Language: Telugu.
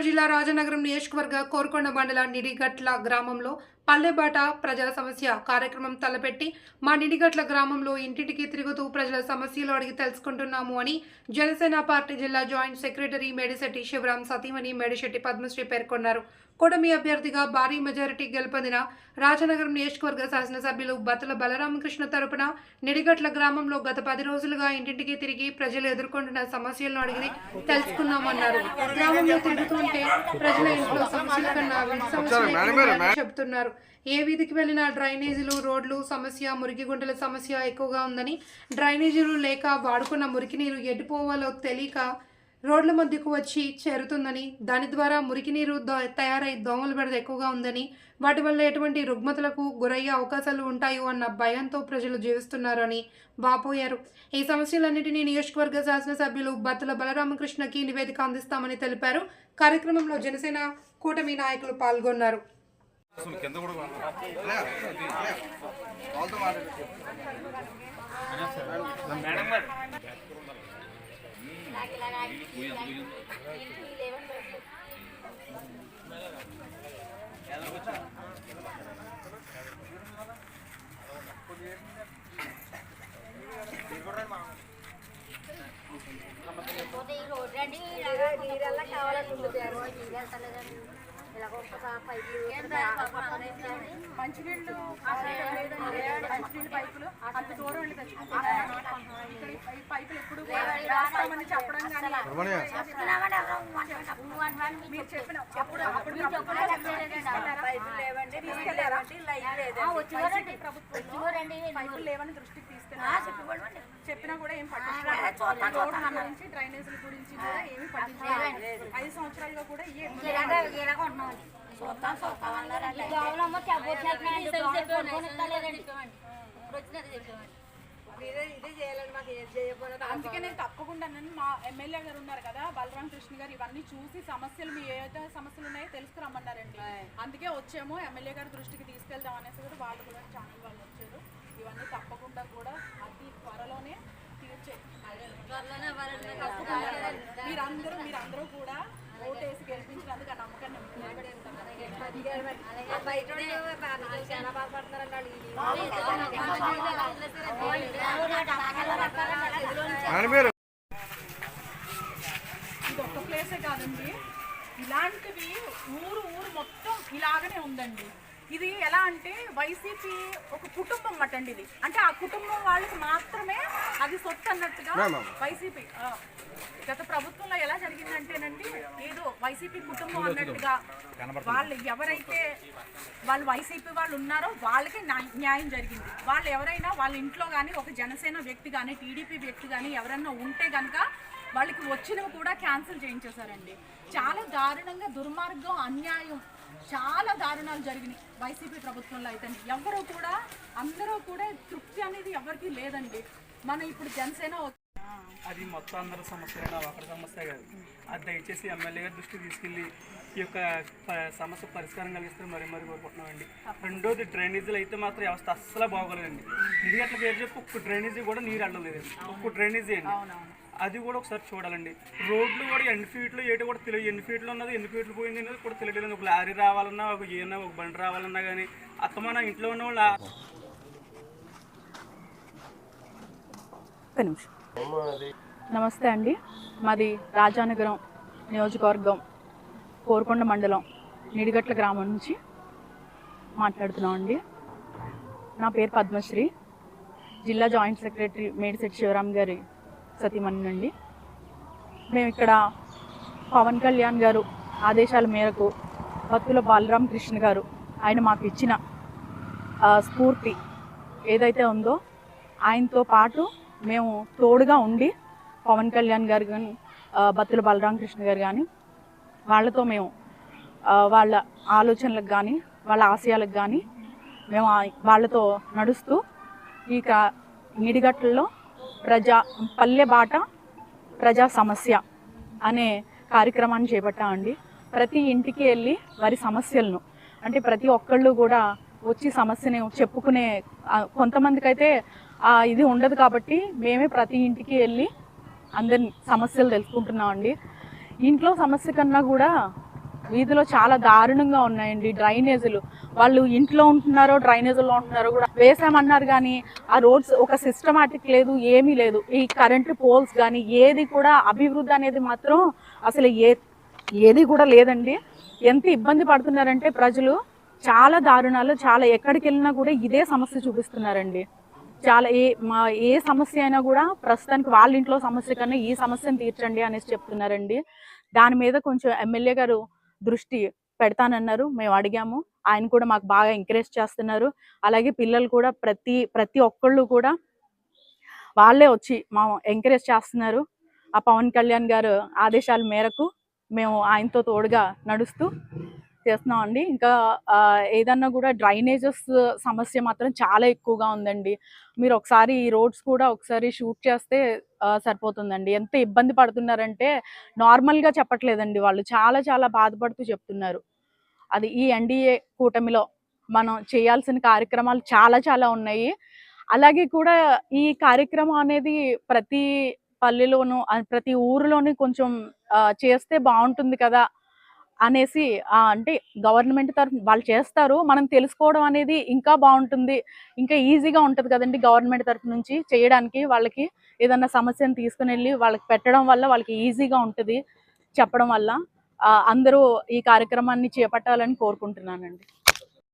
గుంటూరు జిల్లా రాజనగరం నియోజకవర్గ కోరుకొండ మండల నిడిగట్ల గ్రామంలో పల్లెబాట ప్రజల సమస్య కార్యక్రమం తలపెట్టి మా నిడిగట్ల గ్రామంలో ఇంటింటికి తిరుగుతూ ప్రజల సమస్యలు అడిగి తెలుసుకుంటున్నాము అని జనసేన పార్టీ జిల్లా జాయింట్ సెక్రటరీ మేడిశెట్టి శివరాం సతీమణి మేడిశెట్టి పద్మశ్రీ పేర్కొన్నారు. కూటమి అభ్యర్థిగా భారీ మెజారిటీ గెలుపొందిన రాజనగరం నియోజకవర్గ శాసనసభ్యులు బత్తల బలరామకృష్ణ తరపున నిడిగట్ల గ్రామంలో గత పది రోజులుగా ఇంటింటికి తిరిగి ప్రజలు ఎదుర్కొంటున్న సమస్యలను అడిగి తెలుసుకున్నామన్నారు గ్రామంలో తిరుగుతుంటే ప్రజల ఇంట్లో సమస్యల కన్నా సమస్యలు చెబుతున్నారు. ఏ వీధికి వెళ్ళినా డ్రైనేజీలు రోడ్లు సమస్య మురికి గుంటల సమస్య ఎక్కువగా ఉందని డ్రైనేజీలు లేక వాడుకున్న మురికి నీరు ఎటుపోవాలో తెలియక రోడ్ల మధ్యకు వచ్చి చేరుతుందని దాని ద్వారా మురికి నీరు దో- తయారై దోమల బెడద ఎక్కువగా ఉందని వాటి వల్ల ఎటువంటి రుగ్మతలకు గురయ్యే అవకాశాలు ఉంటాయో అన్న భయంతో ప్రజలు జీవిస్తున్నారని వాపోయారు. ఈ సమస్యలన్నింటినీ నియోజకవర్గ శాసనసభ్యులు బత్తుల బలరామకృష్ణకి నివేదిక అందిస్తామని తెలిపారు. కార్యక్రమంలో జనసేన కూటమి నాయకులు పాల్గొన్నారు. కింద కూడా పోతే ఈ రోడ్డు అండి ఇలాగ నీరెల్లా కావాలనుకుంటుంది నీరెళ్తలేదండి ఇలాగ ఒక్కసారి మంచినీళ్ళు మంచినీళ్ళు పైపులు అంత దూరం వెళ్ళి తెచ్చుకుంటున్నారు ఇక్కడ ఈ- ఈ పైపులు ఎప్పుడు చెప్పడం కానీ మీరు చెప్పిన అప్పుడు అప్పుడు పైపులు లేవని దృష్టికి తీసుకెళ్ళారు. చెప్పినా కూడా ఏం గురించి డ్రైనేజీల గురించి కూడా ఏమీ పట్టించుకోలేదు. ఐదు సంవత్సరాలుగా కూడా అందుకే నేను తప్పకుండా నేను మా ఎమ్మెల్యే గారు ఉన్నారు కదా బలరాం కృష్ణ గారు ఇవన్నీ చూసి సమస్యలు మీ ఏదైతే సమస్యలు ఉన్నాయో తెలుసుకురమ్మన్నారండి. అందుకే వచ్చాము ఎమ్మెల్యే గారి దృష్టికి తీసుకెళ్దాం అనేసి కూడా వాళ్ళు కూడా ఛానల్ వాళ్ళు వచ్చారు. ఇవన్నీ తప్పకుండా కూడా అతి మీరందరూ మీరందరూ కూడా ఓటేసి గెలిపించినందుకు ఆ నమ్మకాన్ని ఇది ఒక్క ప్లేసే కాదండి. ఇలాంటివి ఊరు ఊరు మొత్తం ఇలాగనే ఉందండి. ఇది ఎలా అంటే వైసీపీ ఒక కుటుంబం అటండి ఇది. అంటే ఆ కుటుంబం వాళ్ళకి మాత్రమే అది సొత్తు అన్నట్టుగా వైసీపీ ఆ, గత ప్రభుత్వంలో ఎలా జరిగిందంటేనండి ఏదో వైసీపీ కుటుంబం అన్నట్టుగా వాళ్ళు ఎవరైతే వాళ్ళు వైసీపీ వాళ్ళు ఉన్నారో వాళ్ళకి న్యాయ- న్యాయం జరిగింది. వాళ్ళు ఎవరైనా వాళ్ళ ఇంట్లో కానీ ఒక జనసేన వ్యక్తి కానీ టీడీపీ వ్యక్తి కానీ ఎవరైనా ఉంటే కనుక వాళ్ళకి వచ్చినవి కూడా క్యాన్సిల్ చేయించేశారండి. చాలా దారుణంగా దుర్మార్గం అన్యాయం చాలా దారుణాలు జరిగినాయి. వైసీపీ ప్రభుత్వంలో అయితే ఎవరు కూడా అందరూ కూడా తృప్తి అనేది ఎవరికీ లేదండి. మన ఇప్పుడు జనసేన అది మొత్తం అందరి సమస్య ఒకరి సమస్య కాదు. అది దయచేసి ఎమ్మెల్యే గారి దృష్టికి తీసుకెళ్ళి ఈ యొక్క సమస్య పరిష్కారం కలిగిస్తే మరీ మరీ కోరుకుంటున్నామండి. రెండోది డ్రైనేజీలు అయితే మాత్రం వ్యవస్థ అస్సలు బాగోలేదండి. ఇది అట్లా పేరు చెప్పి ఒక్క డ్రైనేజీ కూడా నీరు అడ్డలేదండి ఒక్క డ్రైనేజీ అండి. అది కూడా ఒకసారి చూడాలండి. రోడ్లు కూడా ఎన్ని ఫీట్లు ఏటి కూడా తెలియదు ఎన్ని ఫీట్లు ఉన్నది ఎన్ని ఫీట్లు పోయింది అనేది కూడా తెలియలేదు ఒక లారీ రావాలన్నా ఒక ఏమన్నా ఒక బండి రావాలన్నా కానీ అత్తమాన ఇంట్లో ఉన్న వాళ్ళు నిమిషం. నమస్తే అండి. మాది రాజానగరం నియోజకవర్గం కోరుకొండ మండలం నిడిగట్ల గ్రామం నుంచి మాట్లాడుతున్నాం అండి నా పేరు పద్మశ్రీ. జిల్లా జాయింట్ సెక్రటరీ మేడిశెట్టి శివరామ్ గారి సతీమణి అండి మేము ఇక్కడ పవన్ కళ్యాణ్ గారు ఆదేశాల మేరకు భక్తుల బాలరామ్ కృష్ణ గారు ఆయన మాకు ఇచ్చిన స్ఫూర్తి ఏదైతే ఉందో ఆయనతో పాటు మేము తోడుగా ఉండి పవన్ కళ్యాణ్ గారు కానీ బత్తుల బలరామకృష్ణ గారు కానీ వాళ్ళతో మేము వాళ్ళ ఆలోచనలకు కానీ వాళ్ళ ఆశయాలకు కానీ మేము ఆ- వాళ్ళతో నడుస్తూ ఈ నిడిగట్లలో ప్రజా పల్లె బాట ప్రజా సమస్య అనే కార్యక్రమాన్ని చేపట్టామండి ప్రతి ఇంటికి వెళ్ళి వారి సమస్యలను అంటే ప్రతి ఒక్కళ్ళు కూడా వచ్చి సమస్యని చెప్పుకునే కొంతమందికైతే ఇది ఉండదు కాబట్టి మేమే ప్రతి ఇంటికి వెళ్ళి అందరి సమస్యలు తెలుసుకుంటున్నామండి. ఇంట్లో సమస్య కన్నా కూడా వీధిలో చాలా దారుణంగా ఉన్నాయండి డ్రైనేజీలు. వాళ్ళు ఇంట్లో ఉంటున్నారో డ్రైనేజీలో ఉంటున్నారో కూడా వేసామన్నారు కానీ ఆ రోడ్స్ ఒక సిస్టమాటిక్ లేదు ఏమీ లేదు. ఈ కరెంటు పోల్స్ కానీ ఏది కూడా అభివృద్ధి అనేది మాత్రం అసలు ఏ ఏది కూడా లేదండి. ఎంత ఇబ్బంది పడుతున్నారంటే ప్రజలు చాలా దారుణాలు చాలా ఎక్కడికి వెళ్ళినా కూడా ఇదే సమస్య చూపిస్తున్నారండి. చాలా ఏ మా ఏ సమస్య అయినా కూడా ప్రస్తుతానికి వాళ్ళ ఇంట్లో సమస్య కన్నా ఈ సమస్యను తీర్చండి అనేసి చెప్తున్నారండి. దాని మీద కొంచెం ఎమ్మెల్యే గారు దృష్టి పెడతానన్నారు. మేము అడిగాము. ఆయన కూడా మాకు బాగా ఎంకరేజ్ చేస్తున్నారు. అలాగే పిల్లలు కూడా ప్రతి ప్రతి ఒక్కళ్ళు కూడా వాళ్ళే వచ్చి మా ఎంకరేజ్ చేస్తున్నారు. ఆ పవన్ కళ్యాణ్ గారు ఆదేశాల మేరకు మేము ఆయనతో తోడుగా నడుస్తూ చేస్తున్నాం అండి ఇంకా ఏదన్నా కూడా డ్రైనేజెస్ సమస్య మాత్రం చాలా ఎక్కువగా ఉందండి. మీరు ఒకసారి ఈ రోడ్స్ కూడా ఒకసారి షూట్ చేస్తే సరిపోతుందండి. ఎంత ఇబ్బంది పడుతున్నారంటే నార్మల్గా చెప్పట్లేదండి వాళ్ళు. చాలా చాలా బాధపడుతూ చెప్తున్నారు. అది ఈ ఎన్డీఏ కూటమిలో మనం చేయాల్సిన కార్యక్రమాలు చాలా చాలా ఉన్నాయి. అలాగే కూడా ఈ కార్యక్రమం అనేది ప్రతి పల్లెలోనూ ప్రతి ఊరిలోనూ కొంచెం చేస్తే బాగుంటుంది కదా అనేసి అంటే గవర్నమెంట్ తరఫు వాళ్ళు చేస్తారు. మనం తెలుసుకోవడం అనేది ఇంకా బాగుంటుంది. ఇంకా ఈజీగా ఉంటుంది కదండి గవర్నమెంట్ తరఫు నుంచి చేయడానికి వాళ్ళకి ఏదన్నా సమస్యను తీసుకుని వెళ్ళి వాళ్ళకి పెట్టడం వల్ల వాళ్ళకి ఈజీగా ఉంటుంది చెప్పడం వల్ల. ఆ, అందరూ ఈ కార్యక్రమాన్ని చేపట్టాలని కోరుకుంటున్నానండి.